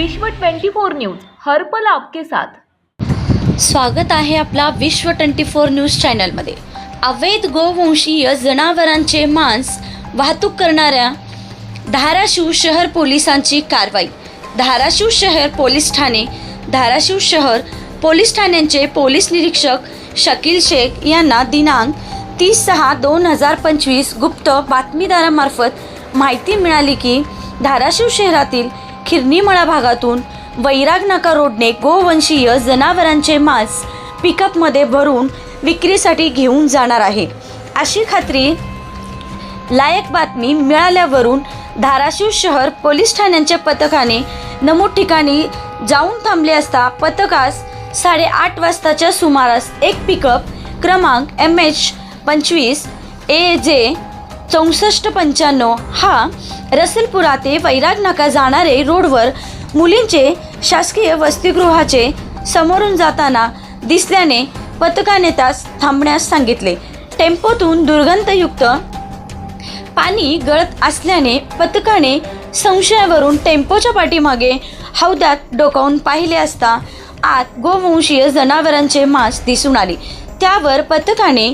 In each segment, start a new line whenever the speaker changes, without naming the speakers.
विश्व 24 न्यूज हर आपके साथ.
स्वागत आहे आपला विश्व ट्वेंटी फोर न्यूज चॅनलमध्ये. अवैध गोवंशीय जनावरांचे मांस वाहतूक करणाऱ्या धाराशिव शहर पोलिसांची कारवाई. धाराशिव शहर पोलीस ठाणे धाराशिव शहर पोलीस ठाण्यांचे पोलीस निरीक्षक शकील शेख यांना दिनांक तीस सहा दोन हजार पंचवीस गुप्त बातमीदारामार्फत माहिती मिळाली की धाराशिव शहरातील खिरणीमळा भागातून वैराग नाका रोडने गोवंशीय जनावरांचे मांस पिकअपमध्ये भरून विक्रीसाठी घेऊन जाणार आहे. अशी खात्री लायक बातमी मिळाल्यावरून धाराशिव शहर पोलीस ठाण्यांच्या पथकाने नमूद ठिकाणी जाऊन थांबले असता पथकास साडेआठ वाजताच्या सुमारास एक पिकअप क्रमांक एम एच पंचवीस ए जे चौसष्ट पंच्याण्णव हा रसलपुरा ते वैराग नाका जाणारे रोडवर मुलींचे शासकीय वसतिगृहाचे समोरून जाताना दिसल्याने पथकाने त्यास थांबण्यास सांगितले. टेम्पोतून दुर्गंधयुक्त पाणी गळत असल्याने पथकाने संशयावरून टेम्पोच्या पाठीमागे हौद्यात डोकावून पाहिले असता आत गोवंशीय जनावरांचे मांस दिसून आले. त्यावर पथकाने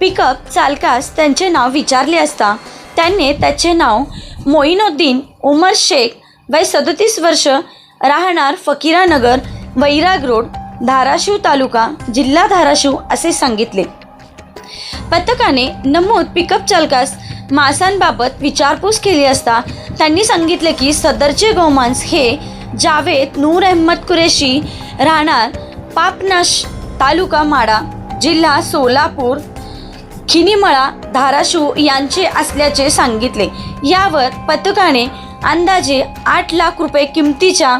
पिकअप चालकास त्यांचे नाव विचारले असता त्यांनी त्याचे नाव मोईनुद्दीन उमर शेख वय सदतीस वर्ष राहणार फकीरानगर वैराग रोड धाराशिव तालुका जिल्हा धाराशिव असे सांगितले. पथकाने नमूद पिकअप चालकास मासांबाबत विचारपूस केली असता त्यांनी सांगितले की सदरचे गोमांस हे जावेद नूर अहमद कुरेशी राहणार पापनाश तालुका माडा जिल्हा सोलापूर खिनीमळा धाराशिव यांचे असल्याचे सांगितले. यावर पथकाने अंदाजे आठ लाख रुपये किमतीच्या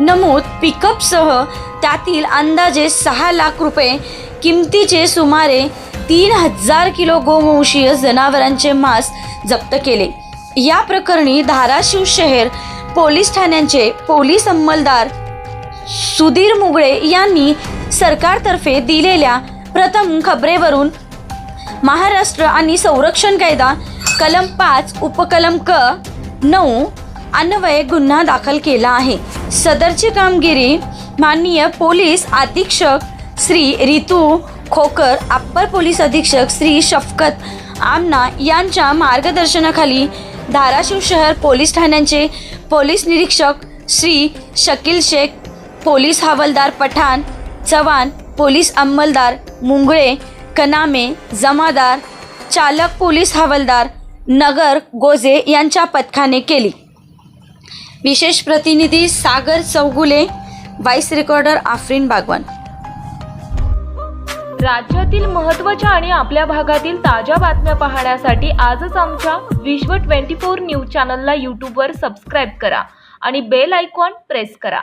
नमूद पिकअपसह त्यातील अंदाजे सहा लाख रुपये किमतीचे सुमारे तीन हजार किलो गोवंशीय जनावरांचे मांस जप्त केले. या प्रकरणी धाराशिव शहर पोलीस ठाण्यांचे पोलीस अंमलदार सुधीर मुगळे यांनी सरकारतर्फे दिलेल्या प्रथम खबरेवरून महाराष्ट्र आणि संरक्षण कायदा कलम पाच उपकलम क नऊ अन्वये गुन्हा दाखल केला आहे. सदरची कामगिरी माननीय पोलीस अधीक्षक श्री रितू खोकर अप्पर पोलीस अधीक्षक श्री शफकत आमना यांच्या मार्गदर्शनाखाली धाराशिव शहर पोलीस ठाण्यांचे पोलीस निरीक्षक श्री शकील शेख पोलीस हवालदार पठाण चव्हाण पोलीस अंमलदार मुंगळे कनामे जमादार चालक पोलीस हवालदार नगर गोजे यांच्या पथकाने केली. विशेष प्रतिनिधी सागर चौगुले व्हाईस रेकॉर्डर आफरीन बागवान.
राज्यातील महत्त्वाच्या आणि आपल्या भागातील ताज्या बातम्या पाहण्यासाठी आजच आमच्या विश्व 24 न्यूज चॅनलला यूट्यूबवर सबस्क्राईब करा आणि बेल आयकॉन प्रेस करा.